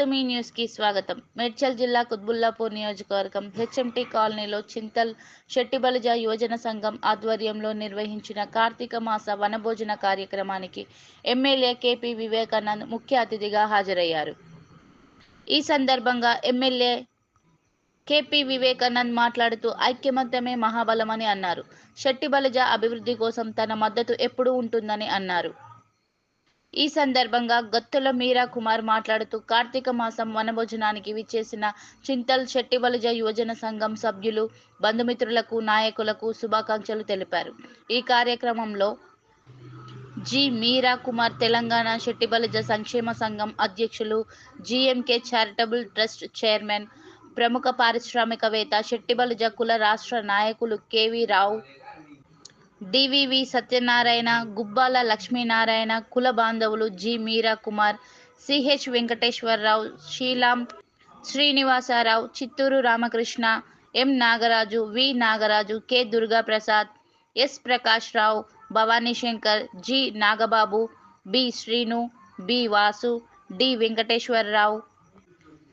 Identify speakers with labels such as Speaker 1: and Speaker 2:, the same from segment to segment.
Speaker 1: న్యూస్కి స్వాగతం. మేడ్చల్ జిల్లా కుత్బుల్లాపూర్ నియోజకవర్గం హెచ్ఎంటీ కాలనీలో చింతల్ శెట్టిబలిజ యువజన సంఘం ఆధ్వర్యంలో నిర్వహించిన కార్తీక మాస వనభోజన కార్యక్రమానికి ఎమ్మెల్యే కేపీ వివేకానంద్ ముఖ్య అతిథిగా హాజరయ్యారు. ఈ సందర్భంగా ఎమ్మెల్యే కేపీ వివేకానంద్ మాట్లాడుతూ ఐక్యమత్యమే మహాబలమని అన్నారు. శెట్టిబలిజ అభివృద్ధి కోసం తన మద్దతు ఎప్పుడూ ఉంటుందని అన్నారు. ఈ సందర్భంగా గత్తుల మీరా కుమార్ మాట్లాడుతూ కార్తీక మాసం వనభోజనానికి విచ్చేసిన చింతల్ శెట్టివలజ యువజన సంఘం సభ్యులు బంధుమిత్రులకు నాయకులకు శుభాకాంక్షలు తెలిపారు. ఈ కార్యక్రమంలో జి. మీరా కుమార్ తెలంగాణ శెట్టిబలజ సంక్షేమ సంఘం అధ్యక్షులు జిఎంకే చారిటబుల్ ట్రస్ట్ చైర్మన్ ప్రముఖ పారిశ్రామికవేత్త శెట్టిబలజ కుల రాష్ట్ర నాయకులు కేవీ రావు డివివి సత్యనారాయణ గుబ్బాల లక్ష్మీనారాయణ కుల బాంధవులు G Meera Kumar CH Venkateswararao Srilam Srinivasarao Chittoor Ramakrishna M Nagaraju V Nagaraju K Durga Prasad S Prakash Rao Bhavani Shankar G Nagababu B Srinu B Vasu D Venkateswararao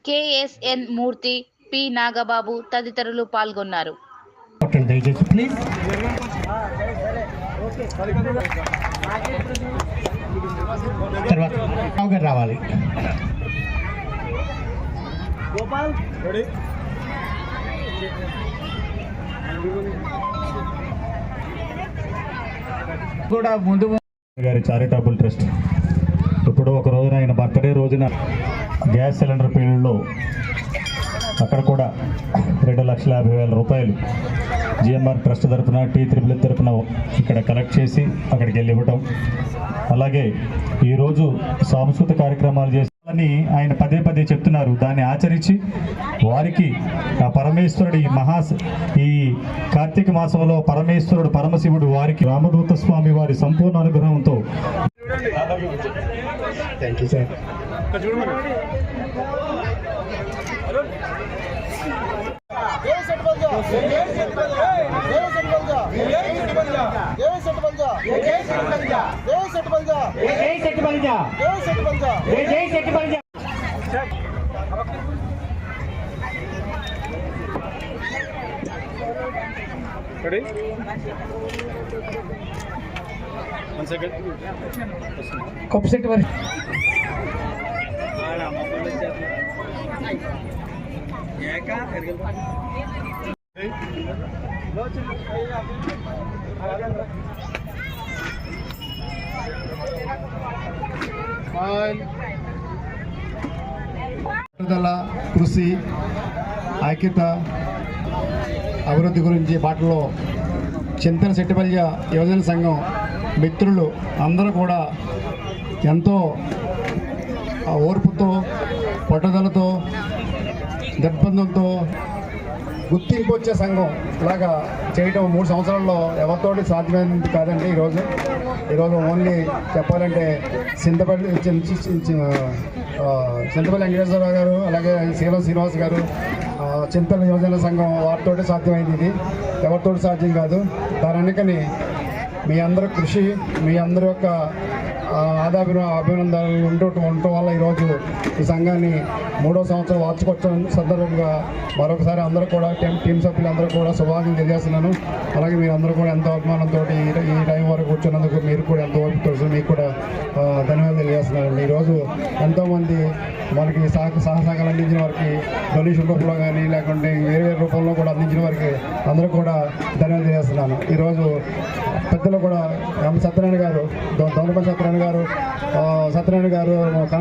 Speaker 1: KSN Murthy P Nagababu తదితరులు పాల్గొన్నారు.
Speaker 2: పట్టండి దయచేసి please తర్వాత రావు గారు రావాలి. కూడా ముందు
Speaker 3: గారి చారిటబుల్ ట్రస్ట్ ఇప్పుడు ఒక రోజున ఆయన బర్త్డే రోజున గ్యాస్ సిలిండర్ పేలుల్లో అక్కడ కూడా రెండు లక్షల యాభై వేల రూపాయలు జిఎంఆర్ ట్రస్ట్ తరపున టీ త్రిబుల్ తరపున ఇక్కడ కలెక్ట్ చేసి అక్కడికి వెళ్ళి ఇవ్వటం. అలాగే ఈరోజు సాంస్కృతిక కార్యక్రమాలు చేయాలని ఆయన పదే పదే చెప్తున్నారు. దాన్ని ఆచరించి వారికి ఆ పరమేశ్వరుడు ఈ మహా ఈ కార్తీక మాసంలో పరమేశ్వరుడు పరమశివుడు వారికి రామదూత స్వామి వారి సంపూర్ణ అనుగ్రహంతో
Speaker 2: థ్యాంక్ యూ సార్ జై శెట్టి బలిజ జై జై
Speaker 4: కృషి ఐక్యత అభివృద్ధి గురించి బాటలో చింతన శెట్టిపల్లి యువజన సంఘం మిత్రులు అందరూ కూడా ఎంతో ఓర్పుతో పట్టుదలతో నిర్బంధంతో గుర్తింపు వచ్చే సంఘం ఇలాగా చేయడం మూడు సంవత్సరాల్లో ఎవరితోటి సాధ్యమైనది కాదండి ఈరోజు. ఈరోజు ఓన్లీ చెప్పాలంటే చింతపల్లి చింతపల్లి వెంకటేశ్వరరావు గారు అలాగే శ్రీరామ్ శ్రీనివాస్ గారు చింతల యువజన సంఘం వారితోటి సాధ్యమైంది ఇది. ఎవరితోటి సాధ్యం కాదు. దాని మీ అందరి కృషి మీ అందరి యొక్క ఆదాభి అభినందనలు ఉండటం ఉండటం వల్ల ఈరోజు ఈ సంఘాన్ని మూడో సంవత్సరం వార్చుకొచ్చిన సందర్భంగా మరొకసారి అందరూ కూడా టీం సభ్యులందరూ కూడా శుభాకాంక్షలు తెలియజేస్తున్నాను. అలాగే మీరు అందరూ కూడా ఎంతో అభిమానంతో ఈ టైం వరకు కూర్చున్నందుకు మీరు కూడా ఎంతో ఓపిక మీకు కూడా ధన్యవాదాలు తెలియజేస్తున్నారండి ఈరోజు ఎంతోమంది మనకి సహ సహసహకాలు అందించిన వారికి డొనేషన్ రూపంలో కానీ లేకుంటే వేరే వేరే రూపంలో కూడా అందించిన వారికి అందరూ కూడా ధన్యవాదాలు తెలియజేస్తున్నాను. ఈరోజు పెద్దలు కూడా ఎం సత్యనారాయణ గారు దొండపల్లి సత్యనారాయణ గారు సత్యనారాయణ గారు మన